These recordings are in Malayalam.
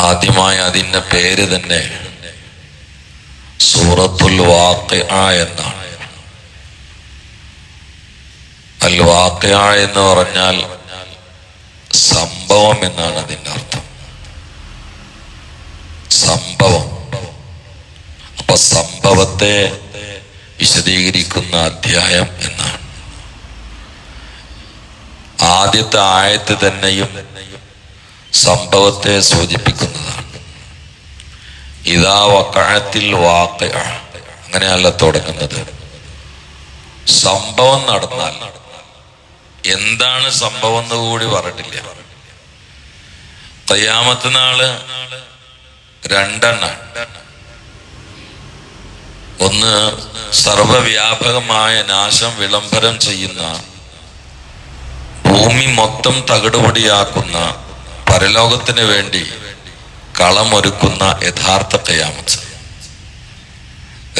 ആദ്യമായി അതിന്റെ പേര് തന്നെ സൂറത്തുൽ വാഖിഅ എന്നാണ്. അൽ വാഖിഅ എന്ന് പറഞ്ഞാൽ സംഭവം എന്നാണ് അതിന്റെ അർത്ഥം. സംഭവം. അപ്പൊ സംഭവത്തെ വിശദീകരിക്കുന്ന അധ്യായം എന്നാണ്. ആദ്യത്തെ ആയത്ത് തന്നെയും സംഭവത്തെ സൂചിപ്പിക്കുന്നതാണ്. ഇതാ വക്കഴത്തിൽ വാക്ക അങ്ങനെയല്ല തുടങ്ങുന്നത്. സംഭവം നടന്നാൽ എന്താണ് സംഭവം എന്ന് കൂടി പറഞ്ഞിട്ടില്ല. കയ്യാമത്ത് നാൾ രണ്ടെണ്ണ ഒന്ന് സർവവ്യാപകമായ നാശം വിളംബരം ചെയ്യുന്ന ഭൂമി മൊത്തം തകിടുപൊടിയാക്കുന്ന പരലോകത്തിന് വേണ്ടി കളമൊരുക്കുന്ന യഥാർത്ഥ കയാമത്ത്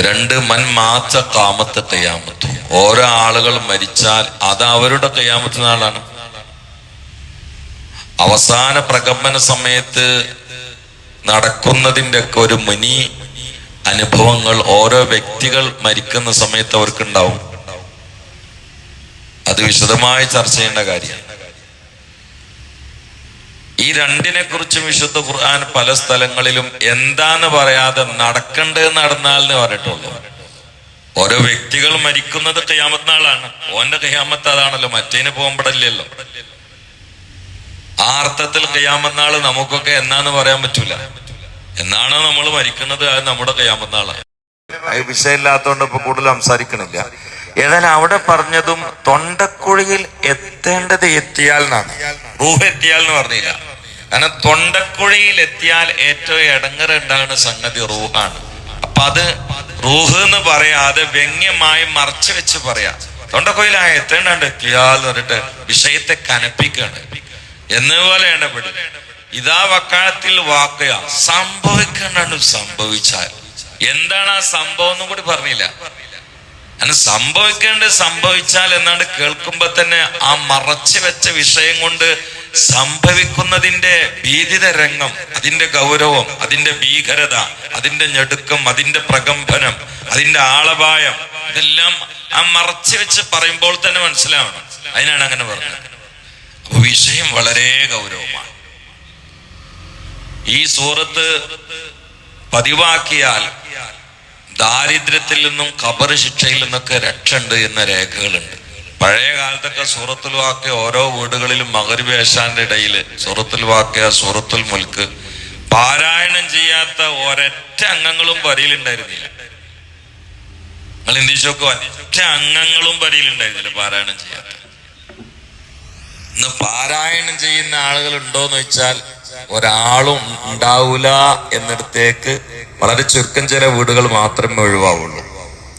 രണ്ട് മൻ മാച്ച കാമത്ത് കയാമത്ത് ഓരോ ആളുകൾ മരിച്ചാൽ അത് അവരുടെ കയാമത്ത് നാളാണ് അവസാന പ്രകമ്പന സമയത്ത് നടക്കുന്നതിന്റെ ഒക്കെ ഒരു മുനി അനുഭവങ്ങൾ ഓരോ വ്യക്തികൾ മരിക്കുന്ന സമയത്ത് അവർക്കുണ്ടാവും. അത് വിശദമായി ചർച്ച ചെയ്യേണ്ട കാര്യമാണ്. ഈ രണ്ടിനെ കുറിച്ചും വിശുദ്ധ ഖുർആൻ പല സ്ഥലങ്ങളിലും എന്താന്ന് പറയാതെ നടക്കണ്ടേ എന്ന് പറഞ്ഞിട്ടുള്ളൂ. ഓരോ വ്യക്തികൾ മരിക്കുന്നത് കയ്യാമത്ത് നാളാണ്. ഓന്റെ കയ്യാമത്ത് അതാണല്ലോ മറ്റേന് പോകുമ്പോഴല്ലോ ആ അർത്ഥത്തിൽ കയ്യാമത്ത് നാൾ നമുക്കൊക്കെ എന്നാന്ന് പറയാൻ പറ്റൂല. എന്നാണ് നമ്മൾ മരിക്കുന്നത്? അത് നമ്മുടെ കയ്യാമത്ത് നാളാണ്. വിഷയമില്ലാത്തോണ്ട് ഇപ്പൊ കൂടുതൽ സംസാരിക്കണില്ല. ഏതായാലും അവിടെ പറഞ്ഞതും തൊണ്ടക്കുഴിയിൽ എത്തേണ്ടത് എത്തിയാൽ എന്നാണ്. റൂഹ് എത്തിയാൽ എന്ന് പറഞ്ഞില്ല. കാരണം തൊണ്ടക്കുഴിയിൽ എത്തിയാൽ ഏറ്റവും ഇടങ്ങരണ്ടാണ് സംഗതി റൂഹാണ്. അപ്പൊ അത് റൂഹ് എന്ന് പറയാതെ വ്യംഗ്യമായി മറച്ചു വെച്ച് പറയാം. തൊണ്ടക്കുഴിയിൽ ആ എത്തേണ്ടാണ്ട് എത്തിയാൽ എന്ന് പറഞ്ഞിട്ട് വിഷയത്തെ കനപ്പിക്കാണ്. എന്നുപോലെയാണ് ഇവിടെ ഇതാ വക്കാലത്തിൽ വാക്കുക സംഭവിക്കണ്ടാണ്ട് സംഭവിച്ചാൽ. എന്താണ് ആ സംഭവം എന്നും കൂടി പറഞ്ഞില്ല. അങ്ങനെ സംഭവിക്കേണ്ടത് സംഭവിച്ചാൽ എന്നാണ് കേൾക്കുമ്പോ തന്നെ ആ മറച്ചു വെച്ച വിഷയം കൊണ്ട് സംഭവിക്കുന്നതിന്റെ ഭീതിത രംഗം അതിന്റെ ഗൗരവം അതിന്റെ ഭീകരത അതിന്റെ ഞെടുക്കം അതിന്റെ പ്രകമ്പനം അതിന്റെ ആളപായം ഇതെല്ലാം ആ മറച്ചു വെച്ച് പറയുമ്പോൾ തന്നെ മനസ്സിലാവണം. അതിനാണ് അങ്ങനെ പറഞ്ഞത്. അപ്പൊ വിഷയം വളരെ ഗൗരവമാണ്. ഈ സൂറത്ത് പതിവാക്കിയാൽ ദാരിദ്ര്യത്തിൽ നിന്നും കബർ ശിക്ഷയിൽ നിന്നൊക്കെ രക്ഷയുണ്ട് എന്ന രേഖകളുണ്ട്. പഴയ കാലത്തൊക്കെ സൂറത്തുൽ വാക്കിയ ഓരോ വീടുകളിലും മകരബ് ഏശാന്റെ ഇടയിൽ സൂറത്തുൽ വാക്കിയ സൂറത്തുൽ മുൽക്ക് പാരായണം ചെയ്യാത്ത ഒരൊറ്റ അംഗങ്ങളും വരിയിലുണ്ടായിരുന്നില്ല നിങ്ങൾ ചിന്തിച്ചോക്കോ ഒറ്റ അംഗങ്ങളും വരിയിലുണ്ടായിരുന്നില്ല പാരായണം ചെയ്യാത്ത. ഇന്ന് പാരായണം ചെയ്യുന്ന ആളുകൾ ഉണ്ടോന്ന് വെച്ചാൽ ഒരാളും ഉണ്ടാവൂല എന്നിടത്തേക്ക് വളരെ ചുരുക്കം ചില വീടുകൾ മാത്രമേ ഒഴിവാവുള്ളൂ.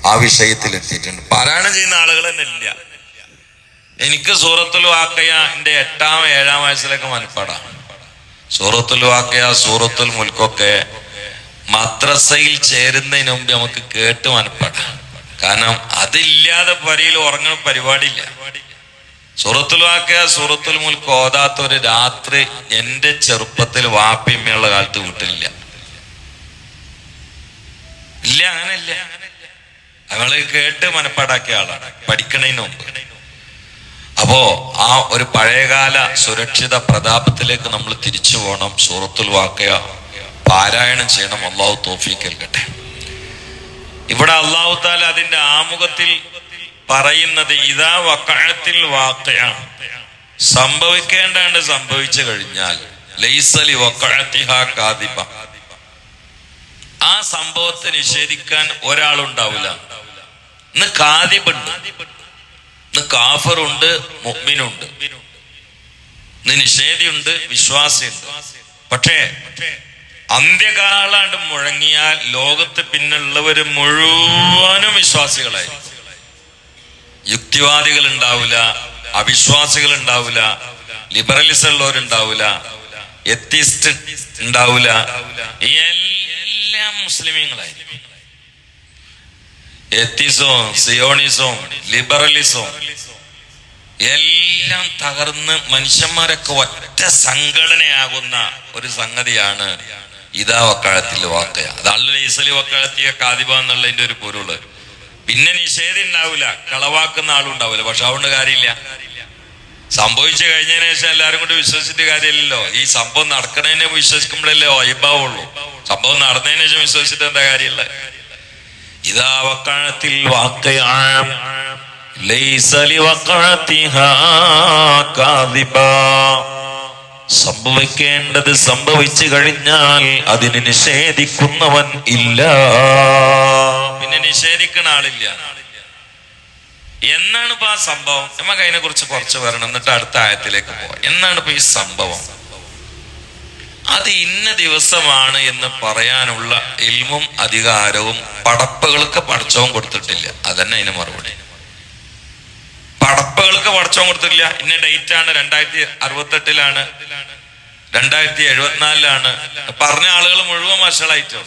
ആ വിഷയത്തിൽ എത്തിയിട്ടുണ്ട്. പാരായണം ചെയ്യുന്ന ആളുകൾ തന്നെ ഇല്ല. എനിക്ക് സൂറത്തുൽ വാക്കയ എന്റെ എട്ടാം ഏഴാം വയസ്സിലൊക്കെ മനപ്പാടാണ്. സൂറത്തുൽ വാക്കയ സൂറത്തുൽ മുൽക്കൊക്കെ മദ്രസയിൽ ചേരുന്നതിന് മുമ്പ് നമുക്ക് കേട്ട് മനപ്പാടാം കാരണം അതില്ലാതെ പരിയിൽ ഉറങ്ങുന്ന പരിപാടിയില്ല. സൂറത്തുൽ വാക്ക സൂറത്തുൽ മുൽക്ക് ഓതാത്ത ഒരു രാത്രി എന്റെ ചെറുപ്പത്തിൽ വാപ്പിമ്മയുള്ള കാലത്ത് വീട്ടിലില്ല. ഇല്ല അങ്ങനല്ല അവൾ കേട്ട് മനപ്പാടാക്കിയ ആളാണ്. പഠിക്കണതിന് മുമ്പ്. അപ്പോ ആ ഒരു പഴയകാല സുരക്ഷിത പ്രതാപത്തിലേക്ക് നമ്മൾ തിരിച്ചു പോകണം. സൂറത്തുൽ വാക്കയ പാരായണം ചെയ്യണം. അള്ളാഹു തോഫീക്ക് നൽകട്ടെ. ഇവിടെ അള്ളാഹു താല അതിന്റെ ആമുഖത്തിൽ പറയുന്നത് ഇതാ വക്കാഴത്തിൽ വാക്കയാണ് സംഭവിക്കേണ്ടാണ്ട് സംഭവിച്ചു കഴിഞ്ഞാൽ ലൈസലി വക്കഴത്തിഹ കാദിബ ആ സംഭവത്തെ നിഷേധിക്കാൻ ഒരാളുണ്ടാവില്ല. ഇന്ന് കാതിബുണ്ട് ഇന്ന് കാഫറുണ്ട് മുഹ്മിനുണ്ട് ഇന്ന് നിഷേധിയുണ്ട് വിശ്വാസിയുണ്ട്. പക്ഷേ അന്ത്യകാലാണ്ട് മുഴങ്ങിയാൽ ലോകത്ത് പിന്നുള്ളവര് മുഴുവനും വിശ്വാസികളായിരിക്കും. യുക്തിവാദികൾ ഉണ്ടാവില്ല അവിശ്വാസികൾ ഉണ്ടാവില്ല ലിബറലിസം ഉള്ളവരുണ്ടാവില്ല എത്തിസ്റ്റ് ഉണ്ടാവില്ല എല്ലാം മുസ്ലിമീങ്ങളായിരിക്കും. എത്തിസവും സിയോണിസവും ലിബറലിസവും എല്ലാം തകർന്ന് മനുഷ്യന്മാരൊക്കെ ഒറ്റ സംഘടനയാകുന്ന ഒരു സംഗതിയാണ് ഇതാ വക്കാഴത്തിൽ വാക്കയ അതല്ല ഈസലി വക്കാഴത്തിയ കാതിബ എന്നുള്ളതിന്റെ ഒരു പൊരുൾ. പിന്നെ നിഷേധം ഉണ്ടാവില്ല കളവാക്കുന്ന ആളുണ്ടാവില്ല പക്ഷെ അതുകൊണ്ട് കാര്യമില്ല. സംഭവിച്ചു കഴിഞ്ഞതിന് ശേഷം എല്ലാരും കൂടി വിശ്വസിച്ചിട്ട് കാര്യമില്ലല്ലോ. ഈ സംഭവം നടക്കണതിനെ വിശ്വസിക്കുമ്പോഴല്ലേ വൈഭാവുള്ളൂ സംഭവം നടന്നതിന് ശേഷം വിശ്വസിച്ചിട്ട് എന്താ കാര്യമില്ല ഇതാ വക്കാഴത്തിൽ വാക്കയാം. സംഭവിക്കേണ്ടത് സംഭവിച്ചു കഴിഞ്ഞാൽ അതിന് നിഷേധിക്കുന്നവൻ ഇല്ല. പിന്നെ നിഷേധിക്കുന്ന ആളില്ല. എന്നാണ് ഇപ്പൊ ആ സംഭവം? നമുക്ക് അതിനെ കുറിച്ച് കുറച്ച് വരണം. എന്നിട്ട് അടുത്ത ആയത്തിലേക്ക് പോവാം. എന്നാണ് ഇപ്പൊ ഈ സംഭവം? അത് ഇന്ന ദിവസമാണ് എന്ന് പറയാനുള്ള ഇൽമും അധികാരവും പടപ്പുകൾക്ക് പഠിച്ചവും കൊടുത്തിട്ടില്ല. അതന്നെ അതിന് മറുപടി. പടപ്പുകൾക്ക് പഠിച്ചവും കൊടുത്തിട്ടില്ല. ഇന്ന ഡേറ്റ് ആണ് രണ്ടായിരത്തി അറുപത്തെട്ടിലാണ് രണ്ടായിരത്തി എഴുപത്തിനാലിലാണ് പറഞ്ഞ ആളുകൾ മുഴുവൻ വഷളായിട്ടോ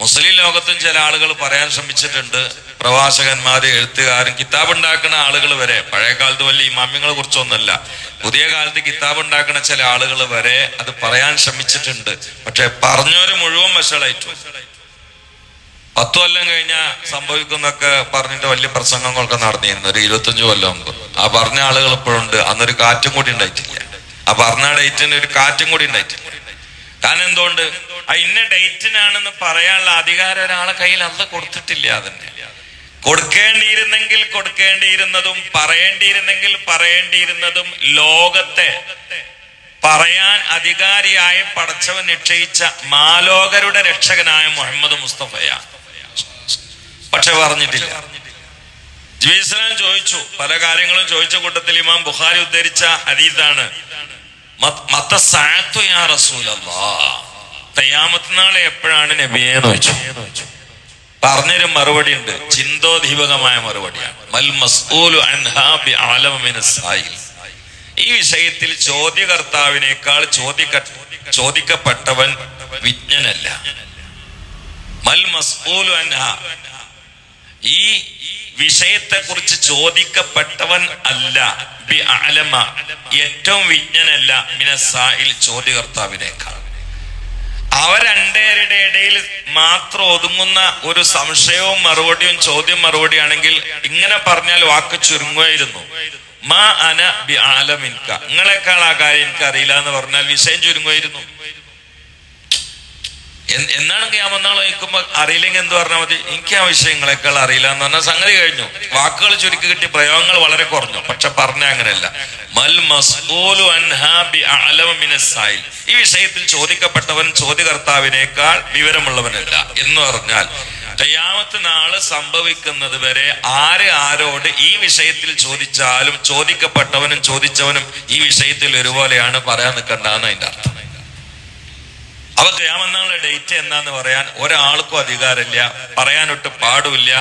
മുസ്ലിം ലോകത്തും ചില ആളുകൾ പറയാൻ ശ്രമിച്ചിട്ടുണ്ട്. പ്രവാചകന്മാര് എഴുത്തുകാരും കിതാബ് ഉണ്ടാക്കുന്ന ആളുകൾ വരെ. പഴയ കാലത്ത് വലിയ ഇമാമ്യങ്ങളെ കുറിച്ചൊന്നുമല്ല. പുതിയ കാലത്ത് കിതാബ് ഉണ്ടാക്കുന്ന ചില ആളുകൾ വരെ അത് പറയാൻ ശ്രമിച്ചിട്ടുണ്ട്. പക്ഷെ പറഞ്ഞവര് മുഴുവൻ വഷളായിട്ടു. പത്തു കൊല്ലം കഴിഞ്ഞാൽ സംഭവിക്കുന്നൊക്കെ പറഞ്ഞിട്ട് വലിയ പ്രസംഗങ്ങളൊക്കെ നടന്നിരുന്നു. ഒരു ഇരുപത്തഞ്ചു കൊല്ലം മുമ്പ്. ആ പറഞ്ഞ ആളുകൾ ഇപ്പോഴുണ്ട്. അന്നൊരു കാറ്റും കൂടി ഉണ്ടായിട്ടില്ല. ആ പറഞ്ഞ ഡേറ്റിന് ഒരു കാറ്റും കൂടി ഉണ്ടായിട്ടില്ല. കാരണം എന്തുകൊണ്ട്? ഇന്ന ഡേറ്റിനാണെന്ന് പറയാനുള്ള അധികാരം ഒരാളെ കയ്യിൽ അന്ന് കൊടുത്തിട്ടില്ല അതന്നെ കൊടുക്കേണ്ടിയിരുന്നെങ്കിൽ കൊടുക്കേണ്ടിയിരുന്നതും പറയേണ്ടിയിരുന്നെങ്കിൽ പറയേണ്ടിയിരുന്നതും ലോകത്തെ പറയാൻ അധികാരിയായി പടച്ചവൻ നിശ്ചയിച്ച മാലോകരുടെ രക്ഷകനായ മുഹമ്മദ് മുസ്തഫയാണ് പക്ഷെ പറഞ്ഞിട്ടില്ല. ജ്വീസ്ലാം ചോദിച്ചു പല കാര്യങ്ങളും ചോദിച്ച കൂട്ടത്തിൽ ഇമാം ബുഖാരി ഉദ്ധരിച്ച ഹദീസാണ്. മത്ത സാത്തു റസൂലല്ലാ. തയ്യാമത്ത് നാളെ എപ്പോഴാണ് നബിയെ എന്ന് വെച്ചു? പറഞ്ഞൊരു മറുപടി ഉണ്ട്. ചിന്തോദീപകമായ മറുപടിയാണ്. മൽ മസ്ഊലു. ഈ വിഷയത്തിൽ ചോദ്യകർത്താവിനേക്കാൾ ചോദിക്ക ചോദിക്കപ്പെട്ടവൻ വിജ്ഞനല്ല. മൽ മസ്ഊലു ഈ വിഷയത്തെക്കുറിച്ച് ചോദിക്കപ്പെട്ടവൻ അല്ല. ബി അലമ ഏറ്റവും വിജ്ഞനല്ല മിനസായിൽ ചോദ്യകർത്താവിനേക്കാൾ. അവ രണ്ടേരുടെ ഇടയിൽ മാത്രം ഒതുങ്ങുന്ന ഒരു സംശയവും മറുപടിയും ചോദ്യം മറുപടിയാണെങ്കിൽ ഇങ്ങനെ പറഞ്ഞാൽ വാക്ക് ചുരുങ്ങുമായിരുന്നു. മാ അന ബി ആലമിൻക. നിങ്ങളെക്കാൾ ആ കാര്യം എനിക്ക് അറിയില്ല എന്ന് പറഞ്ഞാൽ വിഷയം ചുരുങ്ങുമായിരുന്നു. എന്നാണ് വന്നാൾ വയ്ക്കുമ്പോ അറിയില്ലെങ്കിൽ എന്ത് പറഞ്ഞാൽ മതി? എനിക്ക് ആ വിഷയങ്ങളെക്കാൾ അറിയില്ല എന്ന് പറഞ്ഞാൽ സംഗതി കഴിഞ്ഞു. വാക്കുകൾ ചുരുക്കി കിട്ടി പ്രയോഗങ്ങൾ വളരെ കുറഞ്ഞു. പക്ഷെ പറഞ്ഞ അങ്ങനെയല്ല. മൽ. ഈ വിഷയത്തിൽ ചോദിക്കപ്പെട്ടവൻ ചോദ്യകർത്താവിനേക്കാൾ വിവരമുള്ളവനല്ല. എന്ന് പറഞ്ഞാൽ കയ്യാമത്ത് നാൾ സംഭവിക്കുന്നത് വരെ ആര് ആരോട് ഈ വിഷയത്തിൽ ചോദിച്ചാലും ചോദിക്കപ്പെട്ടവനും ചോദിച്ചവനും ഈ വിഷയത്തിൽ ഒരുപോലെയാണ് പറയാൻ നിൽക്കേണ്ടതെന്ന് അതിന്റെ അർത്ഥം. അവ ക്യാമെന്നുള്ള ഡേറ്റ് എന്താന്ന് പറയാൻ ഒരാൾക്കും അധികാരമില്ല പറയാനൊട്ട് പാടുമില്ല.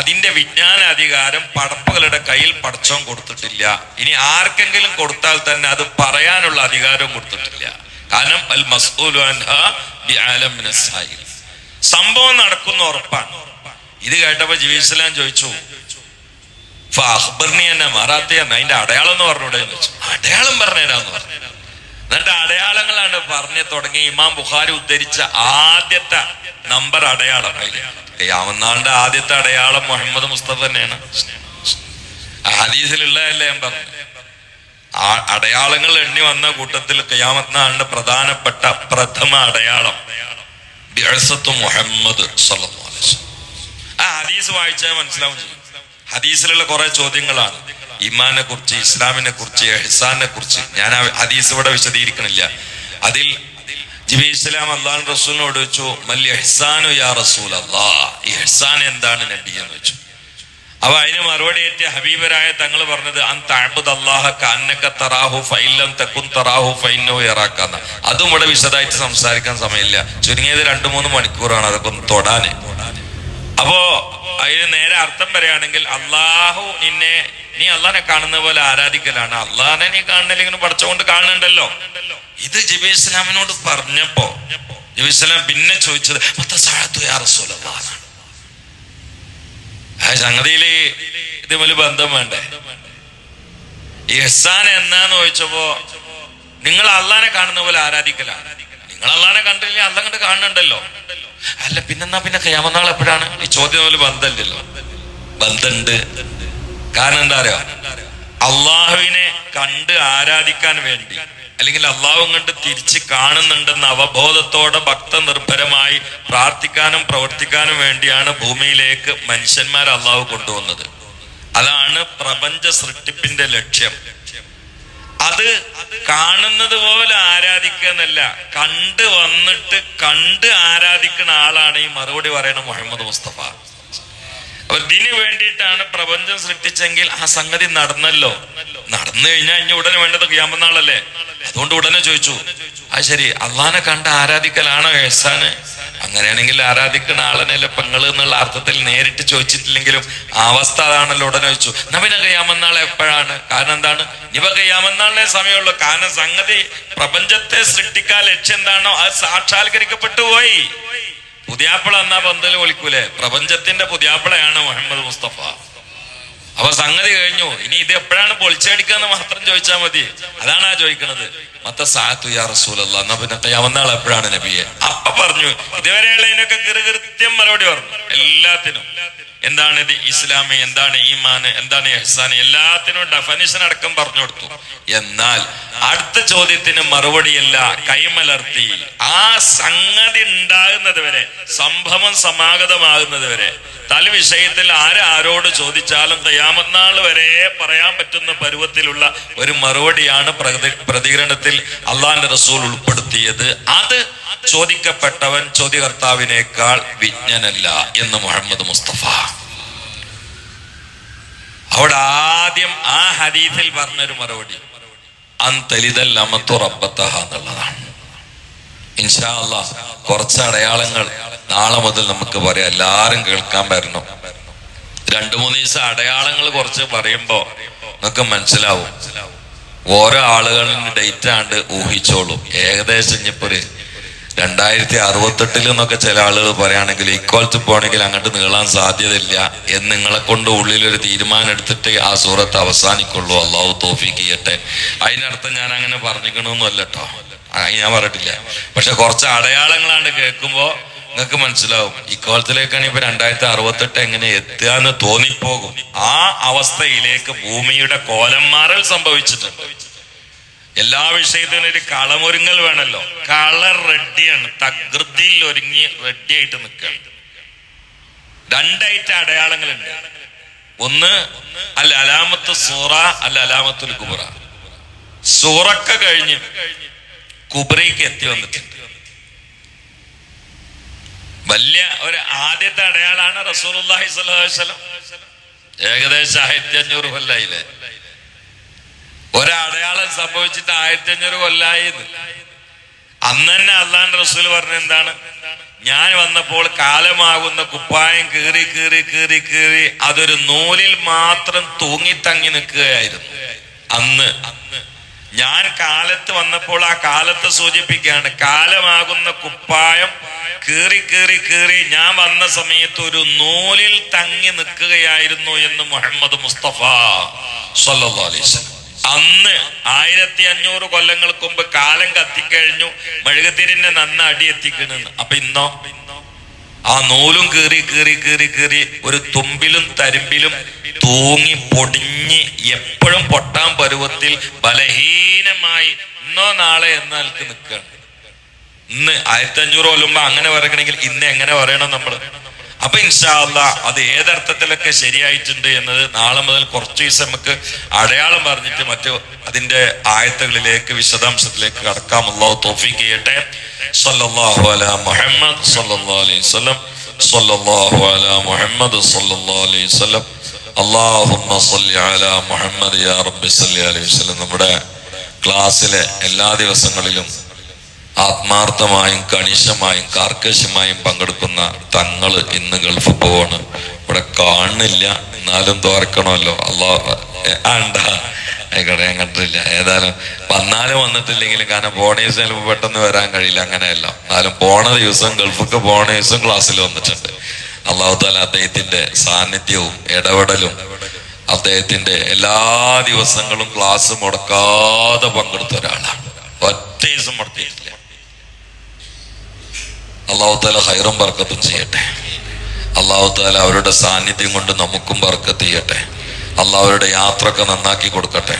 അതിന്റെ വിജ്ഞാന അധികാരം പടപ്പുകളുടെ കയ്യിൽ പടച്ചവും കൊടുത്തിട്ടില്ല. ഇനി ആർക്കെങ്കിലും കൊടുത്താൽ തന്നെ അത് പറയാനുള്ള അധികാരവും കൊടുത്തിട്ടില്ല. കാരണം അൽ സംഭവം നടക്കുന്ന ഉറപ്പാണ്. ഇത് കേട്ടപ്പോ ജീവിസ്ലാം ചോദിച്ചു അഹ്ബർണി എന്നെ മാറാത്തയെന്ന് അതിന്റെ അടയാളം എന്ന് പറഞ്ഞൂടെ? അടയാളം പറഞ്ഞു. എന്നിട്ട് അടയാളങ്ങളാണ് പറഞ്ഞു തുടങ്ങി. ഇമാം ബുഖാരി ഉദ്ധരിച്ച ആദ്യത്തെ നമ്പർ അടയാളം. യാമന്നാളിന്റെ ആദ്യത്തെ അടയാളം മുഹമ്മദ് മുസ്തഫ തന്നെയാണ്. ഹദീസിലുള്ളതല്ലേ ഞാൻ പറഞ്ഞു അടയാളങ്ങൾ എണ്ണി വന്ന കൂട്ടത്തിൽ കയാമത്നാളിന്റെ പ്രധാനപ്പെട്ട പ്രഥമ അടയാളം മുഹമ്മദ് ആ ഹദീസ് വായിച്ചാൽ മനസ്സിലാവും ഹദീസിലുള്ള കുറെ ചോദ്യങ്ങളാണ്. ഇമാനെ കുറിച്ച് ഇസ്ലാമിനെ കുറിച്ച് എഹ്സാനെ കുറിച്ച് ഞാൻ ഹദീസ് ഇവിടെ വിശദീകരിക്കണില്ല. അതിൽ ജിബി ഇസ്ലാം അള്ളാഹു റസൂലിനോട് ചോദിച്ചു മല്ലി എഹ്സാനു യാ റസൂൽ അള്ളാ എഹ്സാൻ എന്താണ് നബി എന്ന് വെച്ചു അപ്പൊ അതിന് മറുപടി ഏറ്റ ഹബീബരായ തങ്ങൾ പറഞ്ഞത് അതും ഇവിടെ വിശദമായിട്ട് സംസാരിക്കാൻ സമയമില്ല. ചുരുങ്ങിയത് രണ്ടു മൂന്ന് മണിക്കൂറാണ് അതൊക്കെ ഒന്ന് തൊടാന്. അപ്പോ അതിന് നേരെ അർത്ഥം പറയുകയാണെങ്കിൽ അള്ളാഹു നിന്നെ നീ അള്ളാഹിനെ കാണുന്ന പോലെ ആരാധിക്കലാണ്. അള്ളാഹിനെ നീ കാണുന്നില്ലെങ്കിലും പഠിച്ചുകൊണ്ട് കാണുന്നുണ്ടല്ലോ. ഇത് ജബി ഇസ്ലാമിനോട് പറഞ്ഞപ്പോ ജബി ഇസ്ലാം പിന്നെ ചോദിച്ചത് സംഗതിയിൽ ഇതുപോലെ ബന്ധം വേണ്ടേ? ഇഹ്സാൻ എന്നാന്ന് ചോദിച്ചപ്പോ നിങ്ങൾ അള്ളാനെ കാണുന്ന പോലെ ആരാധിക്കലാണ്. നിങ്ങൾ അള്ളാനെ കണ്ടില്ല അല്ല കണ്ട് കാണുന്നുണ്ടല്ലോ. അല്ല പിന്നെന്നാ പിന്നെ ക്യാമനാൾ എപ്പോഴാണ് ഈ ചോദ്യം പോലെ ബന്ധമില്ലല്ലോ. ബന്ധമുണ്ട്. കാരണം എന്താ അറിയോ? അള്ളാഹുവിനെ കണ്ട് ആരാധിക്കാൻ വേണ്ടി. അല്ലെങ്കിൽ അള്ളാഹു കണ്ട് തിരിച്ച് കാണുന്നുണ്ടെന്ന അവബോധത്തോടെ ഭക്ത നിർഭരമായി പ്രാർത്ഥിക്കാനും പ്രവർത്തിക്കാനും വേണ്ടിയാണ് ഭൂമിയിലേക്ക് മനുഷ്യന്മാർ അള്ളാഹു കൊണ്ടുവന്നത്. അതാണ് പ്രപഞ്ച സൃഷ്ടിപ്പിന്റെ ലക്ഷ്യം. അത് കാണുന്നത് പോലെ ആരാധിക്കുക എന്നല്ല. കണ്ട് വന്നിട്ട് കണ്ട് ആരാധിക്കുന്ന ആളാണ് ഈ മറുപടി പറയണ മുഹമ്മദ് മുസ്തഫ. അപ്പൊ ഇതിനു വേണ്ടിയിട്ടാണ് പ്രപഞ്ചം സൃഷ്ടിച്ചെങ്കിൽ ആ സംഗതി നടന്നല്ലോ. നടന്നു കഴിഞ്ഞാൽ ഇനി ഉടനെ വേണ്ടത് ക്യാമ്പനാളല്ലേ അതുകൊണ്ട് ഉടനെ ചോദിച്ചു ആ ശരി അള്ളഹാനെ കണ്ട് ആരാധിക്കലാണോ എഹ്സാന്? അങ്ങനെയാണെങ്കിൽ ആരാധിക്കുന്ന ആളനെ പെങ്ങൾ എന്നുള്ള അർത്ഥത്തിൽ നേരിട്ട് ചോദിച്ചിട്ടില്ലെങ്കിലും അവസ്ഥ അതാണല്ലോ ഉടനെ ചോദിച്ചു. നവിന കയ്യാമെന്നാൾ എപ്പോഴാണ്? കാരണം എന്താണ്? നിവ കയ്യാമെന്നാളിനെ സമയമുള്ളൂ. കാരണം സംഗതി പ്രപഞ്ചത്തെ സൃഷ്ടിക്കാൻ ലക്ഷ്യം എന്താണോ അത് സാക്ഷാത്കരിക്കപ്പെട്ടു പോയി. പുതിയാപ്പിള എന്നാ പന്തൽ വിളിക്കൂലേ? പ്രപഞ്ചത്തിന്റെ പുതിയാപ്പിളയാണ് മുഹമ്മദ് മുസ്തഫ. അപ്പൊ സംഗതി കഴിഞ്ഞു. ഇനി ഇത് എപ്പോഴാണ് പൊളിച്ചടിക്കുക എന്ന് മാത്രം ചോദിച്ചാൽ മതി. അതാണ് ആ ചോദിക്കുന്നത് ആൾ എപ്പോഴാണ് നബിയെ? അപ്പൊ പറഞ്ഞു ഇതുവരെയുള്ളതിനൊക്കെ കൃത്യം മറുപടി പറഞ്ഞു. എല്ലാത്തിനും. എന്താണ് ഇത് ഇസ്ലാമി എന്താണ് ഈമാന് എന്താണ് എഹ്സാൻ എല്ലാത്തിനും ഡെഫനിഷൻ അടക്കം പറഞ്ഞു കൊടുത്തു. എന്നാൽ അടുത്ത ചോദ്യത്തിന് മറുപടിയല്ല കൈമലർത്തി. ആ സംഗതി ഉണ്ടാകുന്നത് വരെ സംഭവം സമാഗതമാകുന്നത് വരെ. തല വിഷയത്തിൽ ആരാരോട് ചോദിച്ചാലും കയ്യാമന്നാൾ വരെ പറയാൻ പറ്റുന്ന പരുവത്തിലുള്ള ഒരു മറുപടിയാണ് പ്രതി- പ്രതികരണത്തിൽ അള്ളാന്റെ റസൂൽ ഉൾപ്പെടുത്തിയത്. അത് ചോദിക്കപ്പെട്ടവൻ ചോദ്യകർത്താവിനേക്കാൾ വിജ്ഞനല്ല എന്ന് മുഹമ്മദ് മുസ്തഫ. അവിടെ ആദ്യം ആ ഹദീസിൽ പറഞ്ഞൊരു മറുപടി. അന്തലിതൽ അമത്തു റബ്ബത്തഹ എന്നുള്ളതാണ്. ഇൻഷാ കുറച്ച് അടയാളങ്ങൾ നാളെ മുതൽ നമുക്ക് പറയാം. എല്ലാരും കേൾക്കാൻ വരണം. രണ്ടു മൂന്ന് ദിവസം അടയാളങ്ങൾ കുറച്ച് പറയുമ്പോ നമുക്ക് മനസ്സിലാവും. ഓരോ ആളുകളിന് ഡേറ്റ് ആണ്ട് ഊഹിച്ചോളും. ഏകദേശം ഒരു രണ്ടായിരത്തി അറുപത്തെട്ടിൽ എന്നൊക്കെ ചില ആളുകൾ പറയുകയാണെങ്കിൽ ഇക്വാലത്ത് പോകണമെങ്കിൽ അങ്ങോട്ട് നീളാൻ സാധ്യതയില്ല എന്ന് നിങ്ങളെ കൊണ്ട് ഉള്ളിൽ ഒരു തീരുമാനം എടുത്തിട്ട് ആ സൂറത്ത് അവസാനിക്കുള്ളൂ. അള്ളാഹു തോഫിക്ക് ചെയ്യട്ടെ. അതിനർത്ഥം ഞാൻ അങ്ങനെ പറഞ്ഞിക്കണമെന്നല്ല കേട്ടോ ഞാൻ പറഞ്ഞിട്ടില്ല. പക്ഷെ കുറച്ച് അടയാളങ്ങളാണ് കേൾക്കുമ്പോൾ നിങ്ങൾക്ക് മനസ്സിലാവും. ഇക്കോളത്തിലേക്കാണ് ഇപ്പൊ രണ്ടായിരത്തി അറുപത്തെട്ട് എങ്ങനെ എത്തുക എന്ന് തോന്നിപ്പോകും. ആ അവസ്ഥയിലേക്ക് ഭൂമിയുടെ കോലം മാറൽ സംഭവിച്ചിട്ടുണ്ട്. എല്ലാ വിഷയത്തിനും ഒരു കളമൊരുങ്ങൽ വേണമല്ലോ കളർ റെഡിയാണ്. തകൃതിയിൽ ഒരുങ്ങി റെഡി ആയിട്ട് നിൽക്കുകയാണ് രണ്ടായിട്ട് അടയാളങ്ങളുണ്ട്. ഒന്ന് അൽ അലാമത്ത് സൂറ അൽ അലാമത്തുൽ കുബറ. സൂറക്ക കഴിഞ്ഞ് കുബറയ്ക്ക് എത്തി വന്നിട്ടുണ്ട്. വലിയ ഒരു ആദ്യത്തെ അടയാളാണ് വസല്ലം. ഏകദേശം ആയിരത്തി അഞ്ഞൂറ് കൊല്ലായില്ലേ? ഒരടയാളം സംഭവിച്ചിട്ട് ആയിരത്തി അഞ്ഞൂറ് കൊല്ലായി. അന്ന് തന്നെ അള്ളാൻ റസൂൽ പറഞ്ഞ എന്താണ്? ഞാൻ വന്നപ്പോൾ കാലമാകുന്ന കുപ്പായം കീറി കീറി കീറി കീറി അതൊരു നൂലിൽ മാത്രം തൂങ്ങി തങ്ങി നിൽക്കുകയായിരുന്നു. അന്ന് അന്ന്. ഞാൻ കാലത്ത് വന്നപ്പോൾ ആ കാലത്തെ സൂചിപ്പിക്കുകയാണ്. കാലമാകുന്ന കുപ്പായം കീറി കീറി കീറി ഞാൻ വന്ന സമയത്ത് ഒരു നൂലിൽ തങ്ങി നിൽക്കുകയായിരുന്നു എന്ന് മുഹമ്മദ് മുസ്തഫ സല്ലല്ലാഹു അലൈഹി വസല്ലം അന്ന് ആയിരത്തി അഞ്ഞൂറ് കൊല്ലങ്ങൾക്ക് മുമ്പ് കാലം കത്തിക്കഴിഞ്ഞു മെഴുകുതിരിന്റെ നന്ന അടി എത്തിക്കണെന്ന്. അപ്പൊ ഇന്നോ? ആ നൂലും കീറി കീറി കീറി കീറി ഒരു തുമ്പിലും തരുമ്പിലും തൂങ്ങി പൊടിഞ്ഞ് എപ്പോഴും പൊട്ടാൻ പരുവത്തിൽ ബലഹീനമായി ഇന്നോ നാളെ എന്ന നിൽക്കുകയാണ് ഇന്ന് ആയിരത്തി അഞ്ഞൂറ് കൊല്ലുമ്പോ അങ്ങനെ പറയണമെങ്കിൽ ഇന്ന് എങ്ങനെ പറയണം നമ്മൾ അപ്പൊ ഇൻഷാല്ല അത് ഏതർത്ഥത്തിലൊക്കെ ശരിയായിട്ടുണ്ട് എന്നത് നാളെ മുതൽ കുറച്ച് ദിവസം നമുക്ക് അടയാളം പറഞ്ഞിട്ട് മറ്റു അതിന്റെ ആയത്തുകളിലേക്ക് വിശദാംശത്തിലേക്ക് കടക്കാം. അള്ളാഹു തോഫിക്ക് ചെയ്യട്ടെ. സല്ലല്ലാഹു അലാ മുഹമ്മദ് സല്ലല്ലാഹു അലൈഹി വസല്ലം. സല്ലല്ലാഹു അലാ മുഹമ്മദ് സല്ലല്ലാഹു അലൈഹി വസല്ലം. അല്ലാഹുമ്മ സല്ലി അലാ മുഹമ്മദ് യാ റബ്ബി സല്ലി അലൈഹി വസല്ലം. നമ്മുടെ ക്ലാസ്സിലെ എല്ലാ ദിവസങ്ങളിലും ആത്മാർത്ഥമായും കണിശമായും കാർക്കശമായും പങ്കെടുക്കുന്ന തങ്ങൾ ഇന്ന് ഗൾഫ് പോവാണ്. ഇവിടെ കാണില്ല. എന്നാലും തോർക്കണമല്ലോ അള്ളാഹ് ആണ്ട. ആയിക്കോട്ടെ ഞാൻ കണ്ടിട്ടില്ല. ഏതായാലും വന്നാലും വന്നിട്ടില്ലെങ്കിലും കാരണം പോണ ദിവസം ചിലപ്പോൾ പെട്ടെന്ന് വരാൻ കഴിയില്ല അങ്ങനെയല്ല. എന്നാലും പോണ ദിവസം ഗൾഫൊക്കെ പോണ ദിവസം ക്ലാസ്സിൽ വന്നിട്ടുണ്ട്. അള്ളാഹു താല അദ്ദേഹത്തിന്റെ സാന്നിധ്യവും ഇടപെടലും അദ്ദേഹത്തിന്റെ എല്ലാ ദിവസങ്ങളും ക്ലാസ് മുടക്കാതെ പങ്കെടുത്ത ഒരാളാണ്. ഒറ്റ ദിവസം മുടക്കിയിട്ടില്ല അള്ളാഹു താല ഹൈറും ബർക്കത്തും ചെയ്യട്ടെ. അള്ളാഹു താല അവരുടെ സാന്നിധ്യം കൊണ്ട് നമുക്കും ബർക്കത്ത് ചെയ്യട്ടെ. അള്ളാഹ് യാത്ര യാത്രയൊക്കെ നന്നാക്കി കൊടുക്കട്ടെ.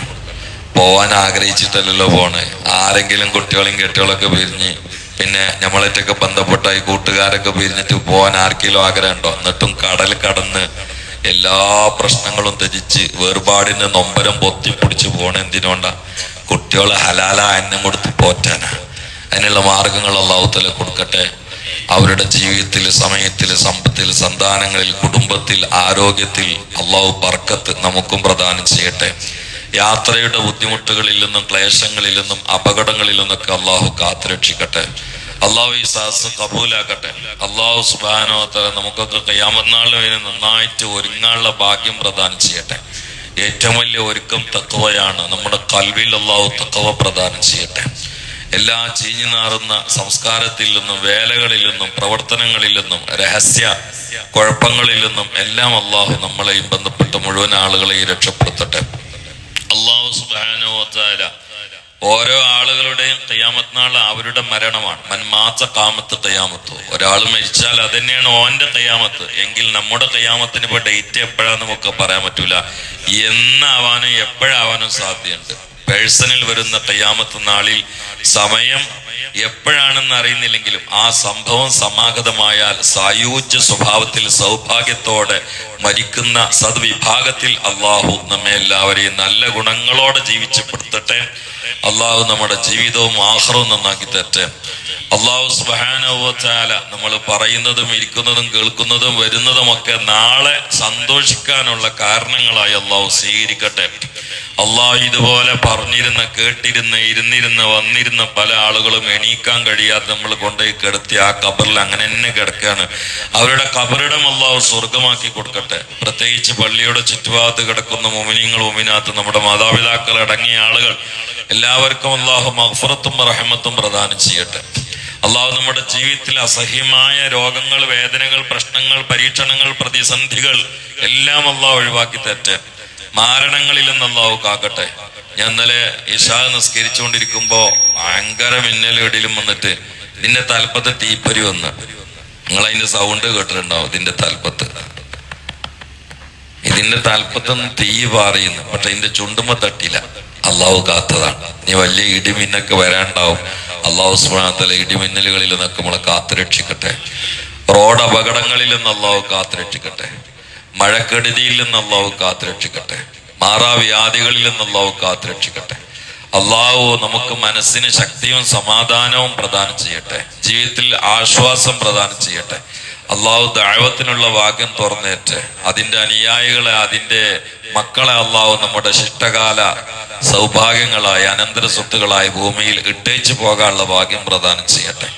പോവാൻ ആഗ്രഹിച്ചിട്ടല്ലല്ലോ പോണേ. ആരെങ്കിലും കുട്ടികളും കെട്ടികളൊക്കെ പിരിഞ്ഞ് പിന്നെ നമ്മളേറ്റൊക്കെ ബന്ധപ്പെട്ടായി കൂട്ടുകാരൊക്കെ പിരിഞ്ഞിട്ട് പോവാൻ ആർക്കെങ്കിലും ആഗ്രഹമുണ്ടോ എന്നിട്ടും കടൽ കടന്ന് എല്ലാ പ്രശ്നങ്ങളും ത്യജിച്ച് വേർപാടിന്റെ നൊമ്പരം പൊത്തിപ്പിടിച്ച് പോണ എന്തിനോണ്ടാ? കുട്ടികളെ ഹലാല അന്നം കൊടുത്ത് പോറ്റാനാ. അതിനുള്ള മാർഗങ്ങൾ അള്ളാഹുത്തല കൊടുക്കട്ടെ. അവരുടെ ജീവിതത്തിൽ സമയത്തിൽ സമ്പത്തിൽ സന്താനങ്ങളിൽ കുടുംബത്തിൽ ആരോഗ്യത്തിൽ അള്ളാഹു ബർക്കത്ത് നമുക്കും പ്രദാനം ചെയ്യട്ടെ. യാത്രയുടെ ബുദ്ധിമുട്ടുകളിൽ നിന്നും ക്ലേശങ്ങളിൽ നിന്നും അപകടങ്ങളിൽ നിന്നൊക്കെ അള്ളാഹു കാത്തുരക്ഷിക്കട്ടെ അള്ളാഹു ഈ സാസ് കബൂലാക്കട്ടെ. അള്ളാഹു സുബാനോത്തര നമുക്കൊക്കെ കയ്യാമനാളിൽ വരെ നന്നായിട്ട് ഒരുങ്ങാനുള്ള ഭാഗ്യം പ്രദാനം ചെയ്യട്ടെ. ഏറ്റവും വലിയ ഒരുക്കം തക്കവയാണ് നമ്മുടെ കൽവിൽ അള്ളാഹു തക്കവ പ്രദാനം ചെയ്യട്ടെ. എല്ലാ ചീഞ്ഞു നാറുന്ന സംസ്കാരത്തിൽ നിന്നും വേലകളിൽ നിന്നും പ്രവർത്തനങ്ങളിൽ നിന്നും രഹസ്യ കുഴപ്പങ്ങളിൽ നിന്നും എല്ലാം അള്ളാഹു നമ്മളെയും ബന്ധപ്പെട്ട മുഴുവൻ ആളുകളെയും രക്ഷപ്പെടുത്തട്ടെ. അള്ളാഹു സുബാനുവത്താല ഓരോ ആളുകളുടെയും കയ്യാമത്ത് നാൾ അവരുടെ മരണമാണ്. മന്മാത്ത കാമത്ത് കയ്യാമത്ത് ഒരാൾ മരിച്ചാൽ അത് തന്നെയാണ് ഓന്റെ കയ്യാമത്ത് എങ്കിൽ നമ്മുടെ കയ്യാമത്തിന് ഇപ്പൊ ഡേറ്റ് എപ്പോഴാന്ന് നമുക്ക് പറയാൻ പറ്റൂല. എന്നാവാനും എപ്പോഴാവാനും സാധ്യതയുണ്ട്. പേഴ്സണിൽ വരുന്ന കയ്യാമത്ത് നാളിൽ സമയം എപ്പോഴാണെന്ന് അറിയുന്നില്ലെങ്കിലും ആ സംഭവം സമാഗതമായാൽ സായൂജ്യ സ്വഭാവത്തിൽ സൗഭാഗ്യത്തോടെ മരിക്കുന്ന സദ്വിഭാഗത്തിൽ അള്ളാഹു നമ്മെ എല്ലാവരെയും നല്ല ഗുണങ്ങളോടെ ജീവിച്ചപ്പെടുത്തട്ടെ അള്ളാഹു നമ്മുടെ ജീവിതവും ആഹ്റവും നന്നാക്കി തരട്ടെ. അള്ളാഹു സുബാനുവല നമ്മൾ പറയുന്നതും ഇരിക്കുന്നതും കേൾക്കുന്നതും വരുന്നതും ഒക്കെ നാളെ സന്തോഷിക്കാനുള്ള കാരണങ്ങളായി അള്ളാഹു സ്വീകരിക്കട്ടെ. അള്ളാഹു ഇതുപോലെ പറഞ്ഞിരുന്ന കേട്ടിരുന്ന ഇരുന്നിരുന്ന വന്നിരുന്ന പല ആളുകളും എണീക്കാൻ കഴിയാതെ നമ്മൾ കൊണ്ടുപോയി കിടത്തി ആ കബറിൽ അങ്ങനെ തന്നെ കിടക്കുകയാണ്. അവരുടെ കബറിടം അള്ളാഹു സ്വർഗമാക്കി കൊടുക്കട്ടെ. പ്രത്യേകിച്ച് പള്ളിയുടെ ചുറ്റുഭാഗത്ത് കിടക്കുന്ന മുമിനിങ്ങൾ മുമിനാത്ത് നമ്മുടെ മാതാപിതാക്കൾ അടങ്ങിയ ആളുകൾ എല്ലാവർക്കും അള്ളാഹു മഹഫറത്തും റഹമത്തും പ്രദാനം ചെയ്യട്ടെ. അള്ളാഹു നമ്മുടെ ജീവിതത്തിൽ അസഹ്യമായ രോഗങ്ങൾ വേദനകൾ പ്രശ്നങ്ങൾ പരീക്ഷണങ്ങൾ പ്രതിസന്ധികൾ എല്ലാം അള്ളാഹു ഒഴിവാക്കി തെറ്റ് മാരണങ്ങളിൽ നിന്ന് അള്ളാഹു കാക്കട്ടെ. ഞാൻ ഇന്നലെ ഇഷാ നിസ്കരിച്ചുകൊണ്ടിരിക്കുമ്പോ ഭയങ്കര മിന്നലും വന്നിട്ട് നിന്റെ തലപ്പത്ത് തീപ്പരി വന്ന്. നിങ്ങൾ അതിന്റെ സൗണ്ട് കേട്ടിട്ടുണ്ടാവും ഇതിന്റെ തലപ്പത്ത്. ഇതിന്റെ തലപ്പത്തൊന്നും തീ പാറിയുന്നു. പക്ഷെ ഇതിന്റെ ചുണ്ടുമ്പോ തട്ടില്ല അള്ളാഹു കാത്തതാണ്. നീ വലിയ ഇടിമിന്നൊക്കെ വരാണ്ടാവും അള്ളാഹു സുബ്ഹാനഹു ഇടിമിന്നലുകളിൽ നിന്നൊക്കെ നമ്മളെ കാത്തുരക്ഷിക്കട്ടെ. റോഡ് അപകടങ്ങളിൽ നിന്ന് അള്ളാഹു കാത്തുരക്ഷിക്കട്ടെ. മഴക്കെടുതിയിൽ നിന്ന് അള്ളാഹു കാത്തുരക്ഷിക്കട്ടെ. മാറാവ്യാധികളിൽ നിന്ന് അള്ളാഹു കാത്തുരക്ഷിക്കട്ടെ അള്ളാഹു നമുക്ക് മനസ്സിന് ശക്തിയും സമാധാനവും പ്രദാനം ചെയ്യട്ടെ. ജീവിതത്തിൽ ആശ്വാസം പ്രദാനം ചെയ്യട്ടെ. അള്ളാഹു ദൈവത്തിനുള്ള വാക്യം തുറന്നേറ്റ്. അതിന്റെ അനുയായികളെ അതിന്റെ മക്കളെ അള്ളാഹു നമ്മുടെ ശിഷ്ടകാല സൗഭാഗ്യങ്ങളായി അനന്തര സ്വത്തുകളായി ഭൂമിയിൽ ഇട്ടേച്ചു പോകാനുള്ള ഭാഗ്യം പ്രദാനം ചെയ്യട്ടെ.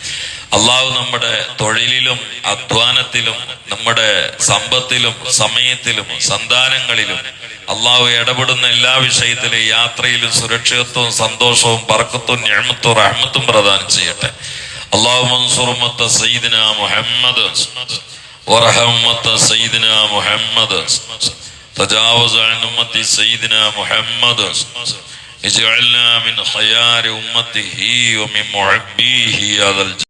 അള്ളാഹു നമ്മുടെ തൊഴിലിലും അധ്വാനത്തിലും നമ്മുടെ സമ്പത്തിലും സമയത്തിലും സന്താനങ്ങളിലും അള്ളാഹു ഇടപെടുന്ന എല്ലാ വിഷയത്തിലും യാത്രയിലും സുരക്ഷിതത്വവും സന്തോഷവും പറക്കത്തും ഞഴമത്തും റഹ്മത്തും പ്രദാനം ചെയ്യട്ടെ അള്ളാഹു മൻസുറുമത്ത സയ്യിദിന മുഹമ്മദ് ورحمة سيدنا محمد تجاوز عن أمة سيدنا محمد اجعلنا من خيار أمته ومن محبيه هذا الجنة